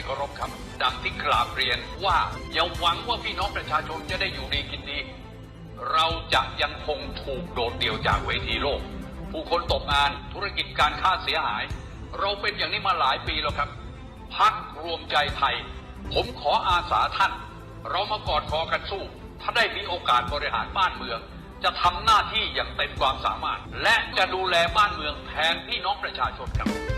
ที่เคารพครับ ดังที่กราบเรียนว่าอย่าหวังว่าพี่น้องประชาชนจะได้อยู่ดีกินดี เราจะยังคงถูกโดดเดี่ยวจากเวทีโลก ผู้คนตกงานธุรกิจการค้าเสียหาย เราเป็นอย่างนี้มาหลายปีแล้วครับพักรวมใจไทย ผมขออาสาท่าน เรามากอดคอกันสู้ ถ้าได้มีโอกาสบริหารบ้านเมือง จะทำหน้าที่อย่างเต็มความสามารถ และจะดูแลบ้านเมืองแทนพี่น้องประชาชนครับ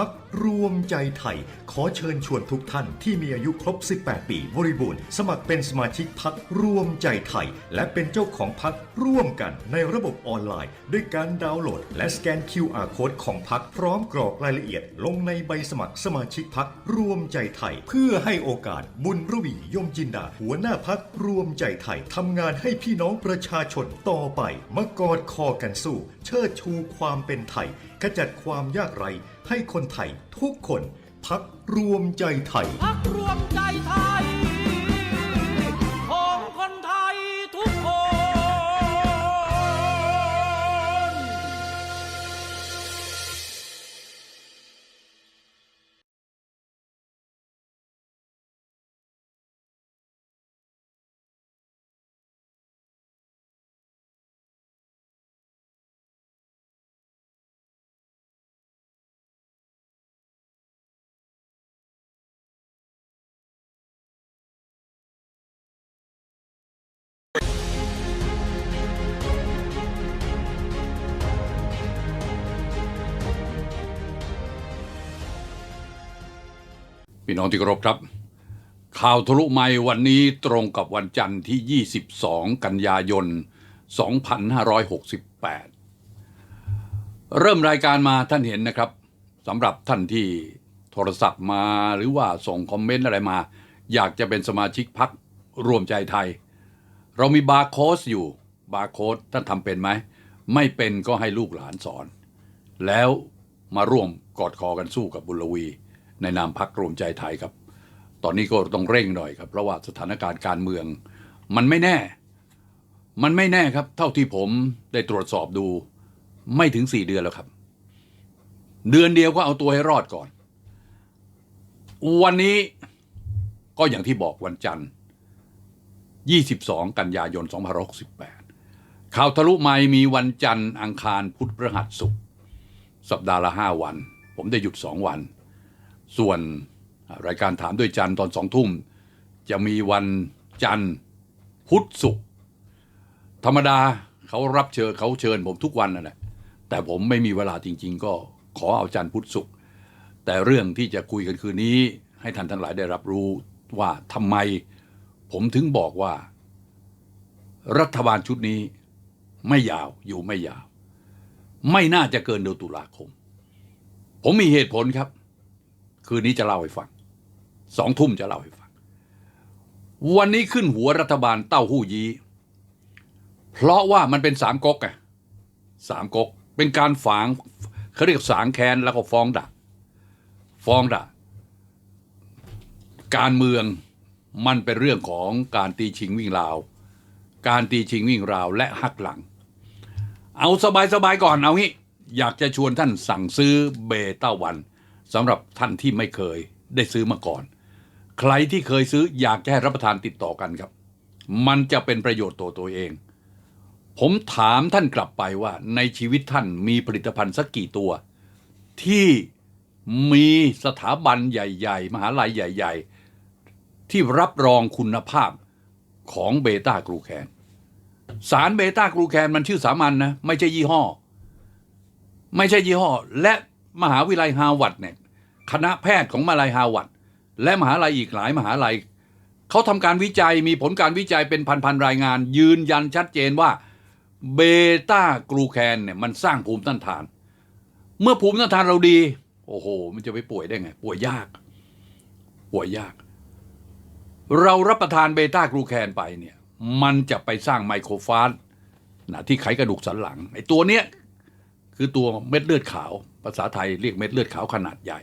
พักรวมใจไทย ขอเชิญชวนทุกท่านที่มีอายุครบ 18 ปีบริบูรณ์ สมัครเป็นสมาชิกพักรวมใจไทย และเป็นเจ้าของพักร่วมกันในระบบออนไลน์ ด้วยการดาวน์โหลด และสแกน QR Code ของพักพร้อมกรอกรายละเอียด ลงในใบสมัครสมาชิกพักรวมใจไทย เพื่อให้โอกาสบุญระวียมจินดา หัวหน้าพักรวมใจไทยทำงานให้พี่น้องประชาชนต่อไปมากอดคอกันสู้ เชิดชูความเป็นไทยขจัดความยากไร้ ให้คนไทยทุกคนพักรวมใจไทย พี่น้องที่เคารพครับ ข่าวทะลุไมค์วันนี้ตรงกับวันจันทร์ที่ 22 กันยายน 2568 เริ่มรายการมาท่านเห็นนะครับสำหรับท่านที่โทรศัพท์มาหรือว่าส่งคอมเมนต์อะไรมา อยากจะเป็นสมาชิกพักรวมใจไทย เรามีบาร์โค้ดอยู่บาร์โค้ดท่านทำเป็นไหม ไม่เป็นก็ให้ลูกหลานสอน แล้วมาร่วมกอดคอกันสู้กับบุญลวี ในนามพักรวมใจไทยครับ ตอนนี้ก็ต้องเร่งหน่อยครับเพราะว่าสถานการณ์การเมือง มันไม่แน่ มันไม่แน่ครับ เท่าที่ผมได้ตรวจสอบดู ไม่ถึงสี่เดือนแล้วครับ เดือนเดียวก็เอาตัวให้รอดก่อน วันนี้ก็อย่างที่บอกวันจันทร์ 22 กันยายน 2568 ข่าวทะลุไมค์มีวันจันทร์อังคารพุธพฤหัสศุกร์สัปดาห์ละห้าวัน ผมได้หยุดสองวัน ส่วนรายการถามด้วยจันทร์ตอนสองทุ่ม จะมีวันจันทร์พุธศุกร์ธรรมดาเขารับเชิญเขาเชิญผมทุกวันนั่นแหละแต่ผมไม่มีเวลาจริง ๆ ก็ขอเอาจันทร์พุธศุกร์แต่เรื่องที่จะคุยกันคืนนี้ ให้ท่านทั้งหลายได้รับรู้ว่าทำไม ผมถึงบอกว่า รัฐบาลชุดนี้ไม่ยาวอยู่ไม่ยาว ไม่น่าจะเกินเดือนตุลาคม ผมมีเหตุผลครับ คืนนี้จะเล่าให้ฟังสองทุ่มจะเล่าให้ฟัง วันนี้ขึ้นหัวรัฐบาลเต้าหู้ยี้เพราะว่ามันเป็นสามก๊กไงสามก๊กเป็นการฝางเขาเรียกสางแค้นแล้วก็ฟ้องด่าฟ้องด่าการเมืองมันเป็นเรื่องของการตีชิงวิ่งราว การตีชิงวิ่งราวและหักหลัง เอาสบายๆก่อนเอางี้อยากจะชวนท่านสั่งซื้อเบต้าวัน สำหรับท่านที่ไม่เคยได้ซื้อมาก่อน ใครที่เคยซื้ออยากจะให้รับประทานติดต่อกันครับ มันจะเป็นประโยชน์ต่อตัวเอง ผมถามท่านกลับไปว่าในชีวิตท่านมีผลิตภัณฑ์สักกี่ตัว ที่มีสถาบันใหญ่ ๆ มหาลัยใหญ่ ๆ ที่รับรองคุณภาพของเบต้ากลูแคนสารเบต้ากลูแคนมันชื่อสามัญนนะไม่ใช่ยี่ห้อ ไม่ใช่ยี่ห้อ และมหาวิทยาลัยฮาร์วาร์ดเนี่ย คณะแพทย์ของมหาลัยฮาวาดและมหาลัยอีกหลายมหาลัย เขาทำการวิจัยมีผลการวิจัยเป็นพันๆรายงาน ยืนยันชัดเจนว่าเบต้ากลูแคนเนี่ยมันสร้างภูมิต้านทาน เมื่อภูมิต้านทานเราดี โอ้โห มันจะไปป่วยได้ไง ป่วยยาก ป่วยยาก เรารับประทานเบต้ากลูแคนไปเนี่ย มันจะไปสร้างไมโครฟาสนะที่ไขกระดูกสันหลังไอ้ตัวเนี้ยคือตัวเม็ดเลือดขาว ภาษาไทยเรียกเม็ดเลือดขาวขนาดใหญ่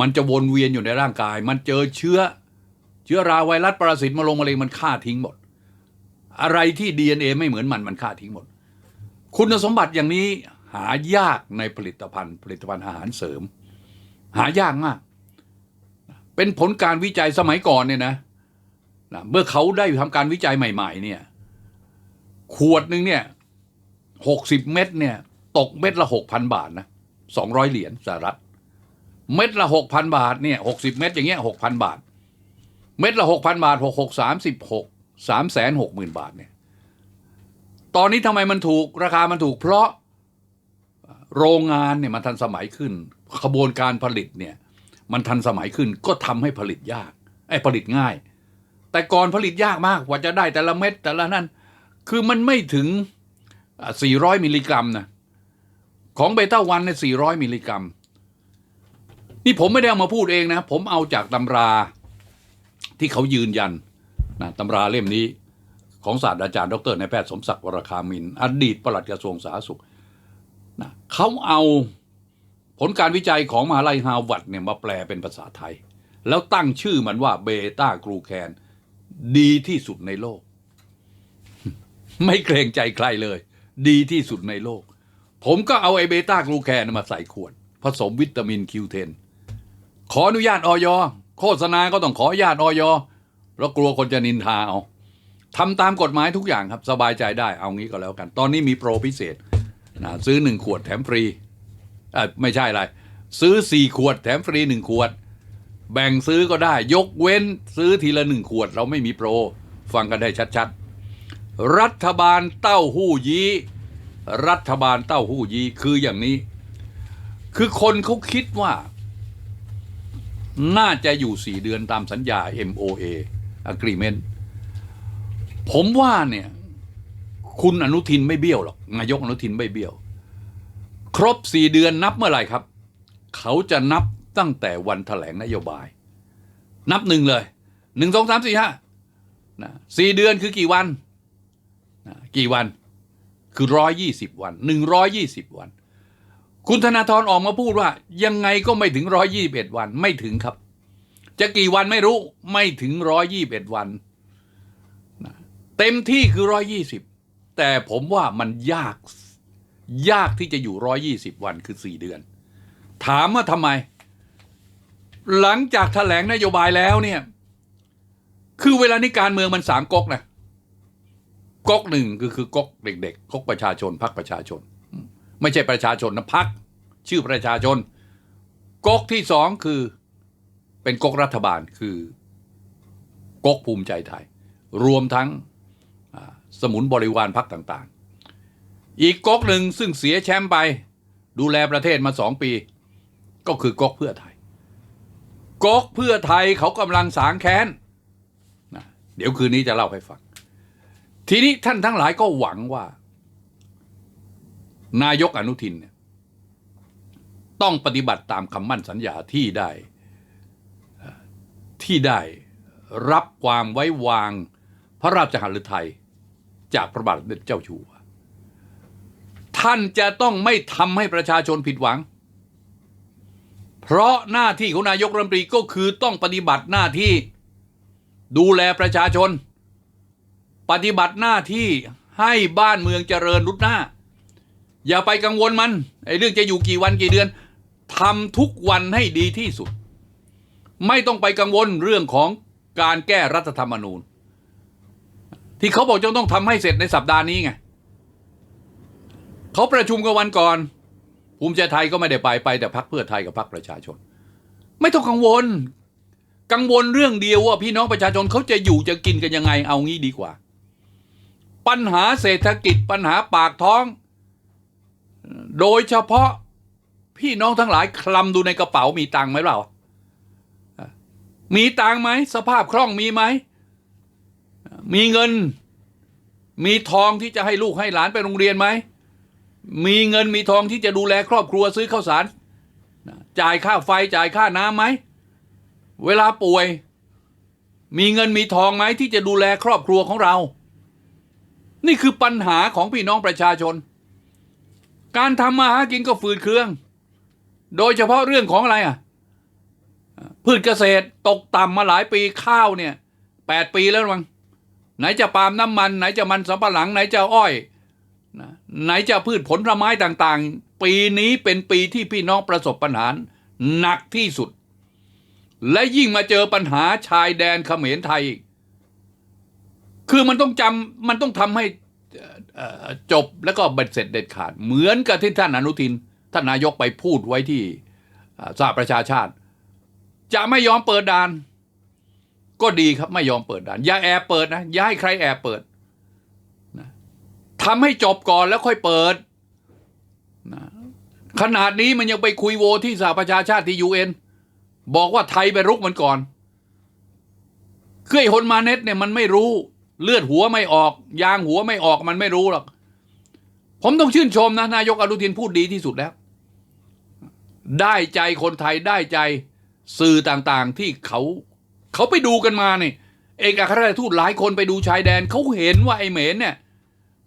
มันจะวนเวียนอยู่ในร่างกาย มันเจอเชื้อ เชื้อราไวรัสปรสิตมาลงมะเร็งมันฆ่าทิ้งหมด อะไรที่ DNA ไม่เหมือนมันมันฆ่าทิ้งหมด คุณสมบัติอย่างนี้หายากในผลิตภัณฑ์ ผลิตภัณฑ์อาหารเสริม หายากมาก เป็นผลการวิจัยสมัยก่อนเนี่ยนะนะเมื่อเขาได้ทำการวิจัยใหม่ ๆ เนี่ย ขวดหนึ่งเนี่ยหกสิบเม็ดเนี่ย ตกเม็ดละหกพันบาทนะสองร้อยเหรียญสหรัฐ เม็ดละหกพันบาทเนี่ยหกสิบเม็ดอย่างเงี้ยหกพันบาท เม็ดละหกพันบาทหกหกสามสิบหกสามแสนหกหมื่นบาทเนี่ยตอนนี้ทำไมมันถูกราคามันถูกเพราะโรงงานเนี่ยมันทันสมัยขึ้นขบวนการผลิตเนี่ยมันทันสมัยขึ้นก็ทำให้ผลิตยากไอ้ผลิตง่าย แต่ก่อนผลิตยากมากกว่าจะได้แต่ละเม็ดแต่ละนั่นคือมันไม่ถึงอะ400 มิลลิกรัมนะของเบต้าวันเนี่ย400 มิลลิกรัม นี่ผมไม่ได้เอามาพูดเองนะ ผมเอาจากตำราที่เขายืนยันนะตำราเล่มนี้ของศาสตราจารย์ ดรนายแพทย์สมศักดิ์วรคามิน อดีตปลัดกระทรวงสาธารณสุขนะเขาเอาผลการวิจัยของมหาลัยฮาร์วาร์ดเนี่ยมาแปลเป็นภาษาไทย แล้วตั้งชื่อมันว่าเบต้ากรูแคนดีที่สุดในโลก ไม่เกรงใจใครเลย ดีที่สุดในโลก ผมก็เอาไอเบต้ากรูแคนมาใส่ขวด ผสมวิตามินคิวเทน ขออนุญาตออยโฆษณาก็ต้องขออนุญาตออยแล้วกลัวคนจะนินทาเอาทำตามกฎหมายทุกอย่างครับ สบายใจได้เอางี้ก็แล้วกัน ตอนนี้มีโปรพิเศษนะซื้อหนึ่งขวดแถมฟรีเอ่อไม่ใช่อะไร ซื้อสี่ขวดแถมฟรีหนึ่งขวด แบ่งซื้อก็ได้ ยกเว้นซื้อทีละหนึ่งขวด เราไม่มีโปร ฟังกันได้ชัดๆ รัฐบาลเต้าหู้ยี้ รัฐบาลเต้าหู้ยี้คืออย่างนี้ คือคนเขาคิดว่า น่าจะอยู่สี่เดือนตามสัญญา MOA Agreement ผมว่าเนี่ย คุณอนุทินไม่เบี้ยวหรอกนายกอนุทินไม่เบี้ยว ครบสี่เดือนนับเมื่อไหร่ครับ เขาจะนับตั้งแต่วันแถลงนโยบาย นับหนึ่งเลยหนึ่งสองสามสี่ห้านะสี่เดือนคือกี่วันนะกี่วัน คือร้อยยี่สิบวันหนึ่งร้อยยี่สิบวัน คุณธนาธรออกมาพูดว่า ยังไงก็ไม่ถึงร้อยยี่บเอ็ดวันไม่ถึงครับ จะกี่วันไม่รู้ไม่ถึงร้อยยี่บเอ็ดวันเต็มที่คือร้อยยี่สิบแต่ผมว่ามันยากยากที่จะอยู่ร้อยยี่สิบวันคือสี่เดือน ถามว่าทำไม หลังจากแถลงนโยบายแล้วเนี่ย คือเวลานี้การเมืองมันสามก๊กนะก๊กหนึ่งคือคือก๊กเด็กๆก๊กประชาชนพักประชาชน ไม่ใช่ประชาชนนะพักชื่อประชาชนก๊กที่สองคือเป็นก๊กรัฐบาลคือก๊กภูมิใจไทย รวมทั้งสมุนบริวารพักต่างๆ อีกก๊กหนึ่งซึ่งเสียแชมป์ไป ดูแลประเทศมาสองปี ก็คือก๊กเพื่อไทยก๊กเพื่อไทยเขากำลังสางแค้นนะเดี๋ยวคืนนี้จะเล่าให้ฟัง ทีนี้ท่านทั้งหลายก็หวังว่า นายกอนุทินเนี่ยต้องปฏิบัติตามคำมั่นสัญญาที่ได้ที่ได้รับความไว้วางพระราชหฤทัยจากพระบาทสมเด็จเจ้าอยู่ท่านจะต้องไม่ทำให้ประชาชนผิดหวัง เพราะหน้าที่ของนายกรัฐมนตรีก็คือต้องปฏิบัติหน้าที่ดูแลประชาชน ปฏิบัติหน้าที่ให้บ้านเมืองเจริญรุดหน้า อย่าไปกังวลมันไอ้เรื่องจะอยู่กี่วันกี่เดือนทำทุกวันให้ดีที่สุด ไม่ต้องไปกังวลเรื่องของการแก้รัฐธรรมนูญ ที่เขาบอกจะต้องทำให้เสร็จในสัปดาห์นี้ไงเขาประชุมกันวันก่อน ภูมิใจไทยก็ไม่ได้ไปไปแต่พักเพื่อไทยกับพักประชาชน ไม่ต้องกังวล กังวลเรื่องเดียวว่าพี่น้องประชาชนเขาจะอยู่จะกินกันยังไงเอางี้ดีกว่า ปัญหาเศรษฐกิจปัญหาปากท้อง โดยเฉพาะพี่น้องทั้งหลายคลำดูในกระเป๋ามีตังไหมเปล่า มีตังไหม สภาพคล่องมีไหม มีเงิน มีทองที่จะให้ลูกให้หลานไปโรงเรียนไหม มีเงินมีทองที่จะดูแลครอบครัวซื้อข้าวสาร จ่ายค่าไฟจ่ายค่าน้ำไหม เวลาป่วย มีเงินมีทองไหมที่จะดูแลครอบครัวของเรา นี่คือปัญหาของพี่น้องประชาชน การทำมาหากินก็ฝืดเครื่อง โดยเฉพาะเรื่องของอะไรอะ พืชเกษตรตกต่ำมาหลายปีข้าวเนี่ยแปดปีแล้วมั้งไหนจะปาล์มน้ำมัน ไหนจะมันสำปะหลัง ไหนจะอ้อยนะไหนจะพืชผลไม้ต่างๆ ปีนี้เป็นปีที่พี่น้องประสบปัญหาหนักที่สุด และยิ่งมาเจอปัญหาชายแดนเขมรไทยอีกคือมันต้องจำมันต้องทำให้ จบแล้วก็เบ็ดเสร็จเด็ดขาด เหมือนกับที่ท่านอนุทิน ท่านนายกไปพูดไว้ที่อ่าสหประชาชาติ จะไม่ยอมเปิดด่าน ก็ดีครับไม่ยอมเปิดด่าน อย่าแอบเปิดนะอย่าให้ใครแอบเปิดนะทำให้จบก่อนแล้วค่อยเปิดนะขนาดนี้มันยังไปคุยโวที่สหประชาชาติที่ยูเอ็นบอกว่าไทยไปรุกมันก่อนคือไอ้ฮนมาเน็ตเนี่ยมันไม่รู้ เลือดหัวไม่ออก ยางหัวไม่ออกมันไม่รู้หรอก ผมต้องชื่นชมนะ นายกอนุทินพูดดีที่สุดแล้ว ได้ใจคนไทยได้ใจสื่อต่างๆที่เขา เขาไปดูกันมาเนี่ยเอกอัครราชทูตหลายคนไปดูชายแดนเขาเห็นว่าไอ้เหมนเนี่ย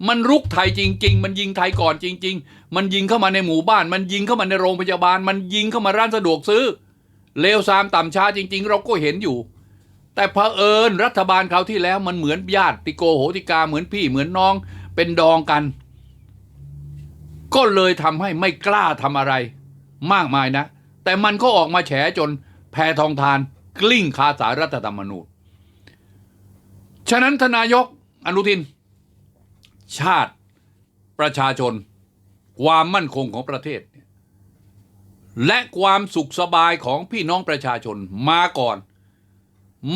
มันรุกไทยจริง ๆ มันยิงไทยก่อนจริง ๆ มันยิงเข้ามาในหมู่บ้าน มันยิงเข้ามาในโรงพยาบาล มันยิงเข้ามาร้านสะดวกซื้อเลวซามต่ำช้าจริง ๆ เราก็เห็นอยู่ แต่เผอิญรัฐบาลคราวที่แล้วมันเหมือนญาติโกโหติกาเหมือนพี่เหมือนน้องเป็นดองกัน ก็เลยทำให้ไม่กล้าทำอะไร มากมายนะ แต่มันก็ออกมาแฉจนแพทองทาน กลิ้งคาสารรัฐธรรมนูญฉะนั้นทนายกอนุทิน ชาติประชาชน ความมั่นคงของประเทศ และความสุขสบายของพี่น้องประชาชนมาก่อน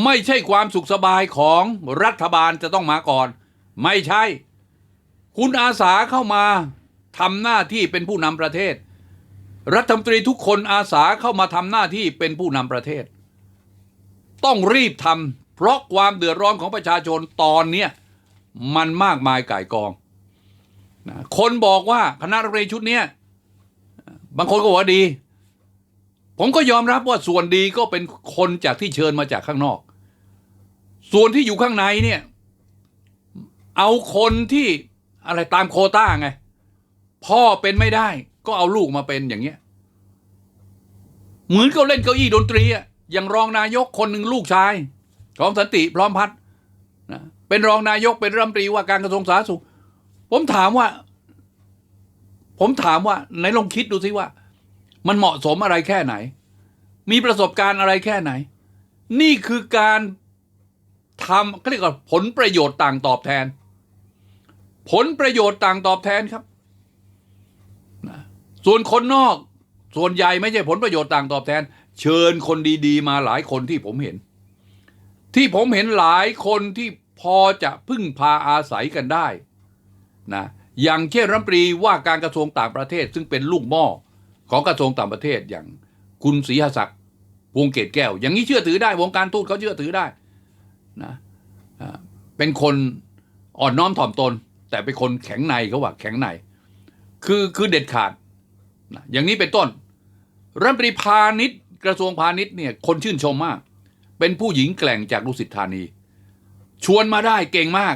ไม่ใช่ความสุขสบายของรัฐบาลจะต้องมาก่อน ไม่ใช่ คุณอาสาเข้ามาทำหน้าที่เป็นผู้นำประเทศ รัฐมนตรีทุกคนอาสาเข้ามาทำหน้าที่เป็นผู้นำประเทศ ต้องรีบทำเพราะความเดือดร้อนของประชาชนตอนเนี้ยมันมากมายก่ายกองนะคนบอกว่าคณะรัฐมนตรีชุดเนี้ยบางคนก็บอกว่าดี ผมก็ยอมรับว่าส่วนดีก็เป็นคนจากที่เชิญมาจากข้างนอก ส่วนที่อยู่ข้างในเนี่ย เอาคนที่อะไรตามโคต้าไง พ่อเป็นไม่ได้ ก็เอาลูกมาเป็นอย่างเงี้ยเหมือนเขาเล่นเก้าอี้ดนตรีอะอย่างรองนายกคนหนึ่งลูกชายของสันติพร้อมพัฒน์นะเป็นรองนายกเป็นรัฐมนตรีว่าการกระทรวงสาธารณสุข ผมถามว่า ผมถามว่าไหนลองคิดดูสิว่า มันเหมาะสมอะไรแค่ไหน มีประสบการณ์อะไรแค่ไหน นี่คือการทำเขาเรียกว่าผลประโยชน์ต่างตอบแทน ผลประโยชน์ต่างตอบแทนครับนะส่วนคนนอก ส่วนใหญ่ไม่ใช่ผลประโยชน์ต่างตอบแทน เชิญคนดีๆ มาหลายคนที่ผมเห็น ที่ผมเห็นหลายคนที่พอจะพึ่งพาอาศัยกันได้นะอย่างเช่นรัฐมนตรีว่าการกระทรวงต่างประเทศซึ่งเป็นลูกหม้อ ของกระทรวงต่างประเทศอย่างคุณศรีหศักดิ์วงเกตแก้ว อย่างนี้เชื่อถือได้ วงการทูตเขาเชื่อถือได้นะเป็นคนอ่อนน้อมถ่อมตน แต่เป็นคนแข็งในเขาว่าแข็งใน คือคือเด็ดขาดนะอย่างนี้เป็นต้นรัฐมนตรีพาณิชย์กระทรวงพาณิชย์เนี่ยคนชื่นชมมาก เป็นผู้หญิงแกล่งจากดุสิธานี ชวนมาได้เก่งมาก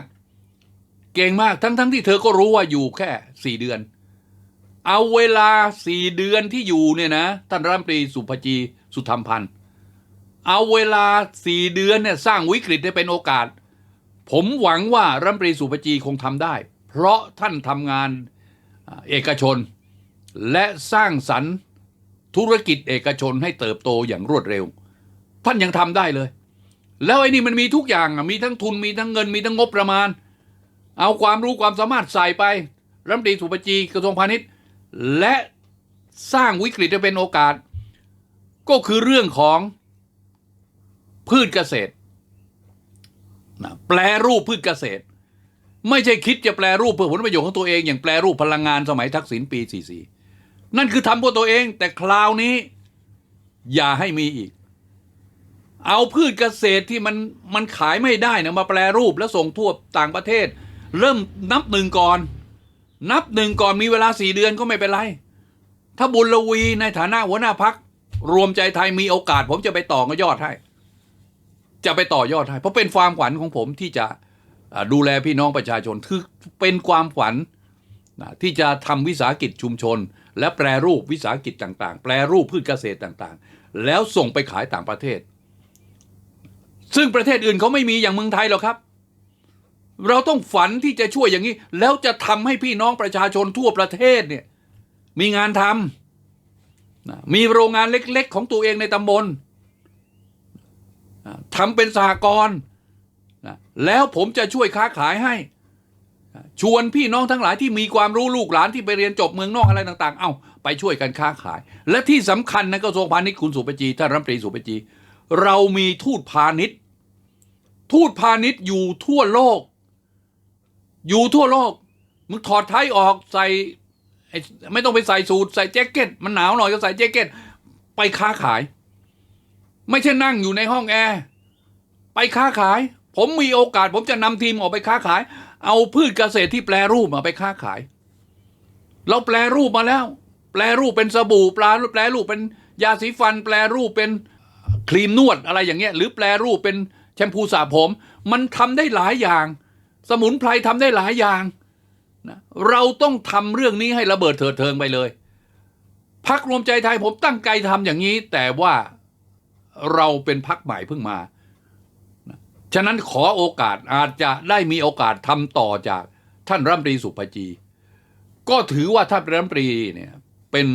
เก่งมากทั้งทั้งที่เธอก็รู้ว่าอยู่แค่สี่เดือน เอาเวลาสี่เดือนที่อยู่เนี่ยนะท่านรัฐมนตรีสุภจีสุธรรมพันธ์เอาเวลาสี่เดือนเนี่ยสร้างวิกฤตให้เป็นโอกาส ผมหวังว่ารัฐมนตรีสุภจีคงทำได้ เพราะท่านทำงานเอกชน และสร้างสรรค์ธุรกิจเอกชนให้เติบโตอย่างรวดเร็ว ท่านยังทำได้เลย แล้วไอ้นี่มันมีทุกอย่างอะมีทั้งทุนมีทั้งเงินมีทั้งงบประมาณ เอาความรู้ความสามารถใส่ไปรัฐมนตรีสุปจีกระทรวงพาณิชย์ และสร้างวิกฤตให้เป็นโอกาส ก็คือเรื่องของพืชเกษตรนะแปลรูปพืชเกษตร ไม่ใช่คิดจะแปลรูปเพื่อผลประโยชน์ของตัวเอง อย่างแปลรูปพลังงานสมัยทักษิณปี 44 นั่นคือทำเพื่อตัวเอง แต่คราวนี้อย่าให้มีอีก เอาพืชเกษตรที่มันมันขายไม่ได้นะมาแปลรูปแล้วส่งทั่วต่างประเทศ เริ่มนับหนึ่งก่อน นับหนึ่งก่อนมีเวลาสี่เดือนก็ไม่เป็นไร ถ้าบุญลวีในฐานะหัวหน้าพัก รวมใจไทยมีโอกาส ผมจะไปต่อยอดให้ จะไปต่อยอดให้เพราะเป็นความฝันของผมที่จะดูแลพี่น้องประชาชนคือเป็นความฝันนะที่จะทำวิสาหกิจชุมชน และแปรรูปวิสาหกิจต่างๆ แปรรูปพืชเกษตรต่างๆ แล้วส่งไปขายต่างประเทศ ซึ่งประเทศอื่นเขาไม่มีอย่างเมืองไทยหรอกครับ เราต้องฝันที่จะช่วยอย่างนี้ แล้วจะทำให้พี่น้องประชาชนทั่วประเทศเนี่ยมีงานทำนะมีโรงงานเล็ก ๆ ของตัวเองในตำบลอ่าทำเป็นสหกรณ์นะแล้วผมจะช่วยค้าขายให้ชวนพี่น้องทั้งหลายที่มีความรู้ลูกหลานที่ไปเรียนจบเมืองนอกอะไรต่าง ๆ เอ้าไปช่วยกันค้าขาย และที่สำคัญนะกระทรวงพาณิชย์คุณสุปจีท่านรัฐมนตรีสุปจี เรามีทูตพาณิชย์ ทูตพาณิชย์อยู่ทั่วโลก อยู่ทั่วโลก มึงถอดไทยออกใส่ไม่ต้องไปใส่สูทใส่แจ็คเก็ต มันหนาวหน่อยก็ใส่แจ็คเก็ต ไปค้าขาย ไม่ใช่นั่งอยู่ในห้องแอร์ไปค้าขาย ผมมีโอกาส ผมจะนำทีมออกไปค้าขาย เอาพืชเกษตรที่แปลรูปมาไปค้าขาย เราแปลรูปมาแล้ว แปลรูปเป็นสบู่ปลาแปลรูปเป็นยาสีฟัน แปลรูปเป็นครีมนวดอะไรอย่างเงี้ย หรือแปลรูปเป็นแชมพูสระผม มันทำได้หลายอย่าง สมุนไพรทำได้หลายอย่างนะเราต้องทำเรื่องนี้ให้ระเบิดเถิดเทิงไปเลยพักรวมใจไทยผมตั้งใจทำอย่างนี้ แต่ว่าเราเป็นพักใหม่เพิ่งมา ฉะนั้นขอโอกาสอาจจะได้มีโอกาสทำต่อจากท่านรัฐมนตรีสุภจี ก็ถือว่าท่านรัฐมนตรีเนี่ยเป็น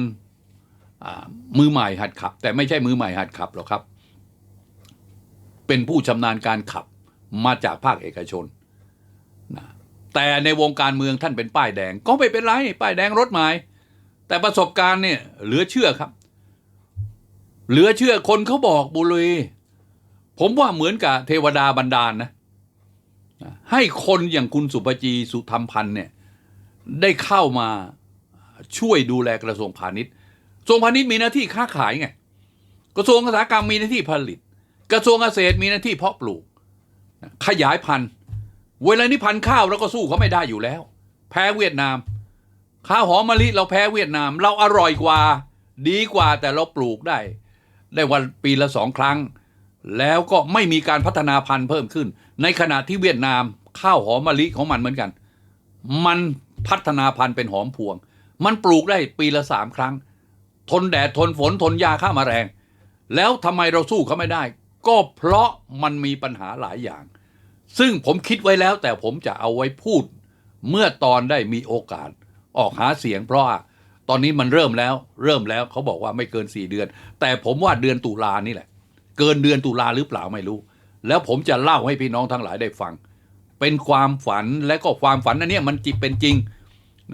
มือใหม่หัดขับ แต่ไม่ใช่มือใหม่หัดขับหรอกครับ เป็นผู้ชำนาญการขับมาจากภาคเอกชน แต่ในวงการเมืองท่านเป็นป้ายแดง ก็ไม่เป็นไร ป้ายแดงรถหม่แต่ประสบการณ์เนี่ยเหลือเชื่อครับ เหลือเชื่อคนเขาบอกบุรีผมว่าเหมือนกับเทวดาบันดาลนะ ให้คนอย่างคุณสุปจีสุธรรมพันธ์เนี่ยได้เข้ามาช่วยดูแลกระทรวงพาณิชย์กระทรวงพาณิชย์มีหน้าที่ค้าขายไงกระทรวงอุตสาหกรรมมีหน้าที่ผลิต กระทรวงเกษตรมีหน้าที่เพาะปลูก ขยายพันธุ์ เวลานี้พันข้าวเราก็สู้เขาไม่ได้อยู่แล้ว แพ้เวียดนาม ข้าวหอมมะลิเราแพ้เวียดนาม เราอร่อยกว่า ดีกว่าแต่เราปลูกได้ ได้วันปีละสองครั้ง แล้วก็ไม่มีการพัฒนาพันธุ์เพิ่มขึ้น ในขณะที่เวียดนาม ข้าวหอมมะลิของมันเหมือนกัน มันพัฒนาพันธุ์เป็นหอมพวง มันปลูกได้ปีละสามครั้ง ทนแดดทนฝนทนยาฆ่ามาแมลงแล้วทำไมเราสู้เขาไม่ได้ ก็เพราะมันมีปัญหาหลายอย่าง ซึ่งผมคิดไว้แล้วแต่ผมจะเอาไว้พูด เมื่อตอนได้มีโอกาสออกหาเสียง เพราะว่าตอนนี้มันเริ่มแล้ว เริ่มแล้วเขาบอกว่าไม่เกินสี่เดือน แต่ผมว่าเดือนตุลานี่แหละ เกินเดือนตุลาหรือเปล่าไม่รู้ แล้วผมจะเล่าให้พี่น้องทั้งหลายได้ฟัง เป็นความฝันและก็ความฝันอันเนี้ยมันจิเป็นจริง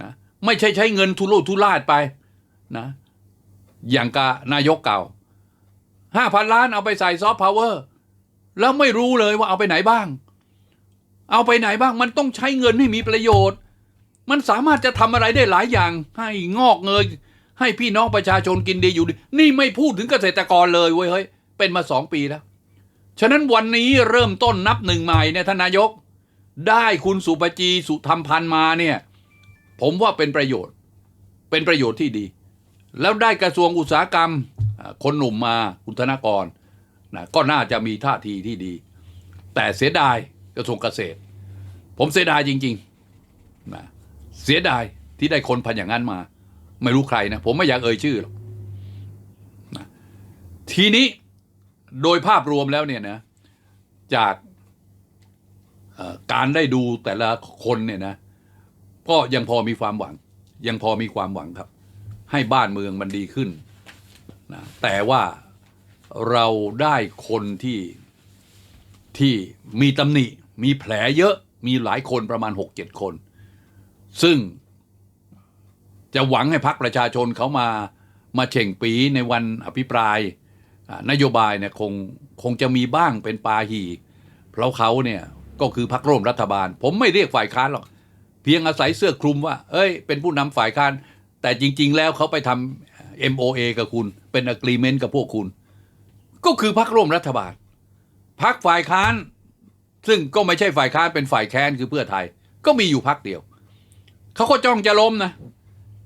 นะไม่ใช่ใช้เงินทุลุทุลาดไปนะอย่างกานายกเก่าห้าพันล้านเอาไปใส่ซอฟต์พาวเวอร์แล้วไม่รู้เลยว่าเอาไปไหนบ้าง เอาไปไหนบ้างมันต้องใช้เงินให้มีประโยชน์ มันสามารถจะทำอะไรได้หลายอย่าง ให้งอกเงย ให้พี่น้องประชาชนกินดีอยู่ดี นี่ไม่พูดถึงเกษตรกรเลยเว้ยเฮ้ยเป็นมาสองปีแล้ว ฉะนั้นวันนี้เริ่มต้นนับหนึ่งใหม่เนี่ยทนายก ได้คุณสุปจีสุธรรมพันธ์มาเนี่ย ผมว่าเป็นประโยชน์ เป็นประโยชน์ที่ดี แล้วได้กระทรวงอุตสาหกรรม คนหนุ่มมาคุณธนกรนะก็น่าจะมีท่าทีที่ดี แต่เสียดาย กระทรวงเกษตร ผมเสียดายจริงๆนะเสียดายที่ได้คนพันอย่างนั้นมา ไม่รู้ใครนะ ผมไม่อยากเอ่ยชื่อหรอกนะทีนี้โดยภาพรวมแล้วเนี่ยนะจากการได้ดูแต่ละคนเนี่ยนะก็ยังพอมีความหวัง ยังพอมีความหวังครับ ให้บ้านเมืองมันดีขึ้นนะแต่ว่าเราได้คนที่ที่มีตำหนิ มีแผลเยอะมีหลายคนประมาณหกเจ็ดคน ซึ่งจะหวังให้พักประชาชนเขามามาเฉ่งปีในวันอภิปรายนโยบายเนี่ยคงคงจะมีบ้างเป็นปาหี เพราะเขาเนี่ยก็คือพักร่วมรัฐบาล ผมไม่เรียกฝ่ายค้านหรอก เพียงอาศัยเสื้อคลุมว่า เอ้ย เป็นผู้นำฝ่ายค้าน แต่จริง ๆ แล้วเขาไปทำ MOA กับคุณ เป็น agreement กับพวกคุณ ก็คือพักร่วมรัฐบาลพักฝ่ายค้าน ซึ่งก็ไม่ใช่ฝ่ายค้านเป็นฝ่ายแค้นคือเพื่อไทย ก็มีอยู่พักเดียว เขาก็จ้องจะล้มนะ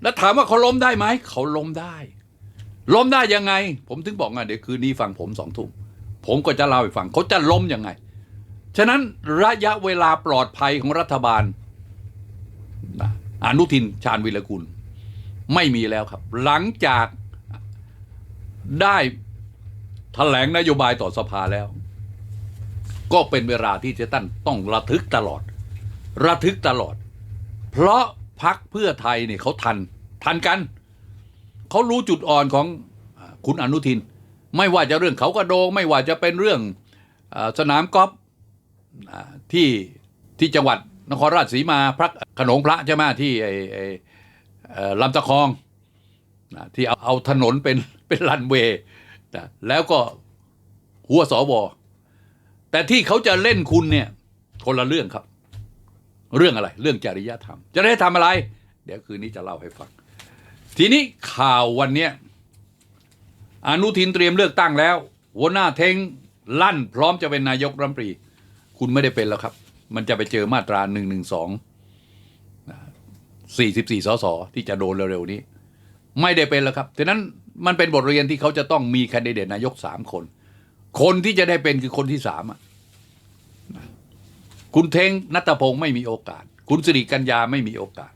แล้วถามว่าเขาล้มได้ไหม เขาล้มได้ ล้มได้ยังไง ผมถึงบอกไงเดี๋ยวคืนนี้ฟังผมสองทุ่มผมก็จะเล่าให้ฟังเขาจะล้มยังไง ฉะนั้นระยะเวลาปลอดภัยของรัฐบาลนะอนุทินชาญวิรกุล ไม่มีแล้วครับ หลังจากได้แถลงนโยบายต่อสภาแล้ว ก็เป็นเวลาที่จะตั้นต้องระทึกตลอด ระทึกตลอด เพราะพักเพื่อไทยเนี่ยเขาทัน ทันกัน เขารู้จุดอ่อนของคุณอนุทิน ไม่ว่าจะเรื่องเขากระโดง ไม่ว่าจะเป็นเรื่องอสนามกอล์ฟที่ที่จังหวัดนครราชสีมาพระขนงพระใช่ไหมที่ไอไออลำตะคองที่เอาเอาถนนเป็นเป็นรันเวย์แล้วก็หัวสว แต่ที่เขาจะเล่นคุณเนี่ย คนละเรื่องครับ เรื่องอะไร เรื่องจริยธรรม จะได้ทำอะไร เดี๋ยวคืนนี้จะเล่าให้ฟัง ทีนี้ข่าววันเนี้ยอนุทินเตรียมเลือกตั้งแล้ว หัวหน้าเทงลั่น พร้อมจะเป็นนายกรัฐมนตรี คุณไม่ได้เป็นแล้วครับ มันจะไปเจอมาตราหนึ่งหนึ่งสองสี่สิบสี่สสที่จะโดนเร็วๆนี้ ไม่ได้เป็นแล้วครับฉะนั้นมันเป็นบทเรียนที่เขาจะต้องมีแคนดิเดตนายกสามคน คนที่จะได้เป็นคือคนที่สามอะคุณเทงนัตพงศ์ไม่มีโอกาส คุณสิริกัญญาไม่มีโอกาส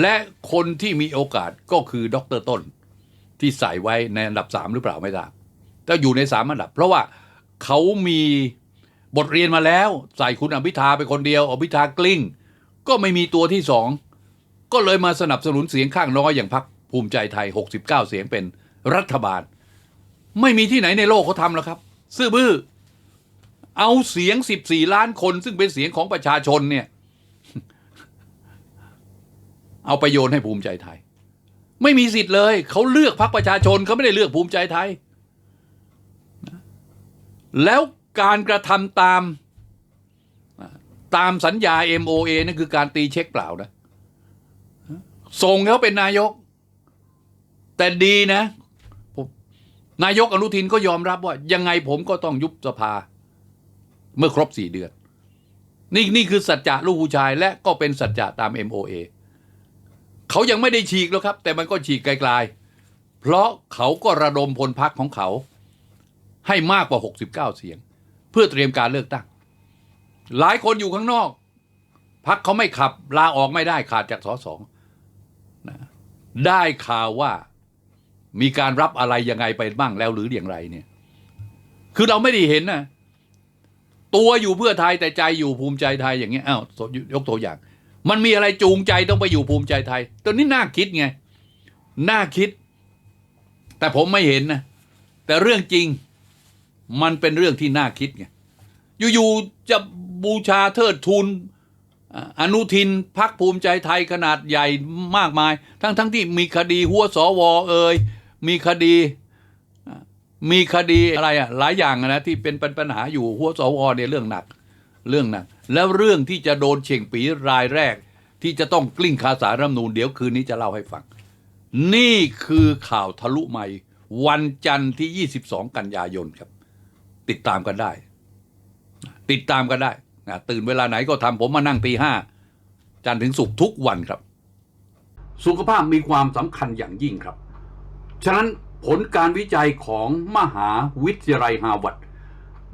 และคนที่มีโอกาสก็คือดรต้น ที่ใส่ไว้ในอันดับสามหรือเปล่าไม่ทราบแต่อยู่ในสามอันดับ เพราะว่าเขามีบทเรียนมาแล้ว ใส่คุณอภิธาไปคนเดียวอภิธากลิ้ง ก็ไม่มีตัวที่สองก็เลยมาสนับสนุนเสียงข้างน้อยอย่างพรรคภูมิใจไทย 69 เสียงเป็นรัฐบาล ไม่มีที่ไหนในโลกเขาทำแล้วครับ ซื่อบื้อ เอาเสียง 14 ล้านคน ซึ่งเป็นเสียงของประชาชนเนี่ย เอาไปโยนให้ภูมิใจไทย ไม่มีสิทธิ์เลย เขาเลือกพรรคประชาชนเขาไม่ได้เลือกภูมิใจไทย แล้วการกระทำตามตามสัญญา MOA นั่นคือการตีเช็คเปล่านะ ส่งเขาเป็นนายก แต่ดีนะ นายกอนุทินก็ยอมรับว่ายังไงผมก็ต้องยุบสภา เมื่อครบสี่เดือน นี่นี่คือสัจจะลูกผู้ชายและก็เป็นสัจจะตาม MOA เขายังไม่ได้ฉีกแล้วครับ แต่มันก็ฉีกไกลๆ เพราะเขาก็ระดมพลพักของเขา ให้มากกว่า 69 เสียง เพื่อเตรียมการเลือกตั้ง หลายคนอยู่ข้างนอก พักเขาไม่ขับลาออกไม่ได้ขาดจากสอสองได้ข่าวว่า มีการรับอะไรยังไงไปบ้างแล้วหรืออย่างไรเนี่ย คือเราไม่ได้เห็นนะตัวอยู่เพื่อไทยแต่ใจอยู่ภูมิใจไทยอย่างเงี้ยอ้าวยกตัวอย่าง มันมีอะไรจูงใจต้องไปอยู่ภูมิใจไทยตัวนี้น่าคิดไงน่าคิด แต่ผมไม่เห็นนะแต่เรื่องจริงมันเป็นเรื่องที่น่าคิดไงอยู่ๆจะบูชาเทิดทูนอนุทินพักภูมิใจไทยขนาดใหญ่มากมาย ทั้งๆทที่มีคดีหัวสวเอ่ย มีคดี มีคดีอะไรอะหลายอย่างนะที่เป็นปัญหาอยู่หัวสวเนี่ยเรื่องหนักเรื่องหนัก แล้วเรื่องที่จะโดนเฉ่งปีรายแรก ที่จะต้องกลิ้งคาสารรัฐธรรมนูนเดี๋ยวคืนนี้จะเล่าให้ฟัง นี่คือข่าวทะลุใหม่ วันจันทร์ที่ 22 กันยายนครับ ติดตามกันได้ ติดตามกันได้นะตื่นเวลาไหนก็ทำผมมานั่งตีห้าจันทร์ถึงศุกร์ทุกวันครับ สุขภาพมีความสำคัญอย่างยิ่งครับ ฉะนั้นผลการวิจัยของมหาวิทยาลัยฮาร์วาร์ด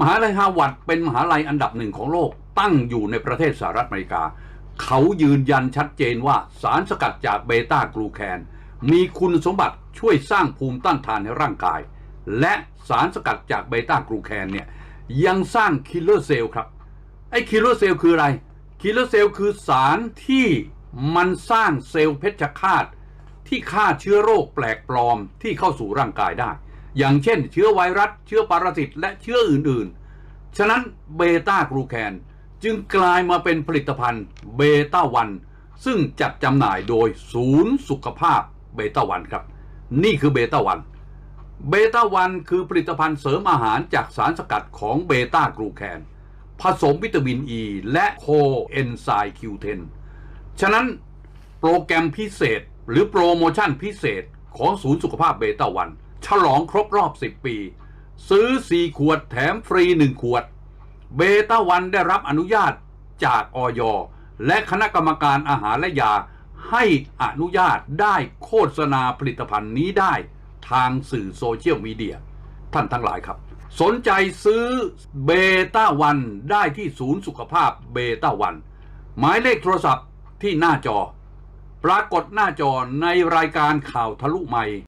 มหาลัยฮาร์วาร์ดเป็นมหาลัยอันดับหนึ่งของโลกตั้งอยู่ในประเทศสหรัฐอเมริกา เขายืนยันชัดเจนว่าสารสกัดจากเบต้ากลูแคน มีคุณสมบัติช่วยสร้างภูมิต้านทานในร่างกาย และสารสกัดจากเบต้ากลูแคนเนี่ยยังสร้างคิลเลอร์เซลล์ครับ ไอ้คิลเลอร์เซลล์คืออะไร คิลเลอร์เซลล์คือสารที่มันสร้างเซลล์เพชฌฆาต ที่ฆ่าเชื้อโรคแปลกปลอมที่เข้าสู่ร่างกายได้ อย่างเช่น เชื้อไวรัส เชื้อปรสิตและเชื้ออื่นๆ ฉะนั้นเบต้ากลูแคนจึงกลายมาเป็นผลิตภัณฑ์เบต้าวันซึ่งจัดจำหน่ายโดยศูนย์สุขภาพเบต้าวันครับ นี่คือเบต้าวันเบต้าวันคือผลิตภัณฑ์เสริมอาหารจากสารสกัดของเบต้ากลูแคนผสมวิตามินอ e ีและโคเอนไซม์ Q10 ฉะนั้นโปรแกรมพิเศษ หรือโปรโมชั่นพิเศษของศูนย์สุขภาพเบต้าวัน ฉลองครบรอบ 10 ปี ซื้อ 4 ขวดแถมฟรี 1 ขวด เบต้าวันได้รับอนุญาตจากออยและคณะกรรมการอาหารและยา ให้อนุญาตได้โฆษณาผลิตภัณฑ์นี้ได้ ทางสื่อโซเชียลมีเดีย ท่านทั้งหลายครับ สนใจซื้อเบต้าวันได้ที่ศูนย์สุขภาพเบต้าวัน หมายเลขโทรศัพท์ที่หน้าจอ ปรากฏหน้าจอในรายการข่าวทะลุใหม่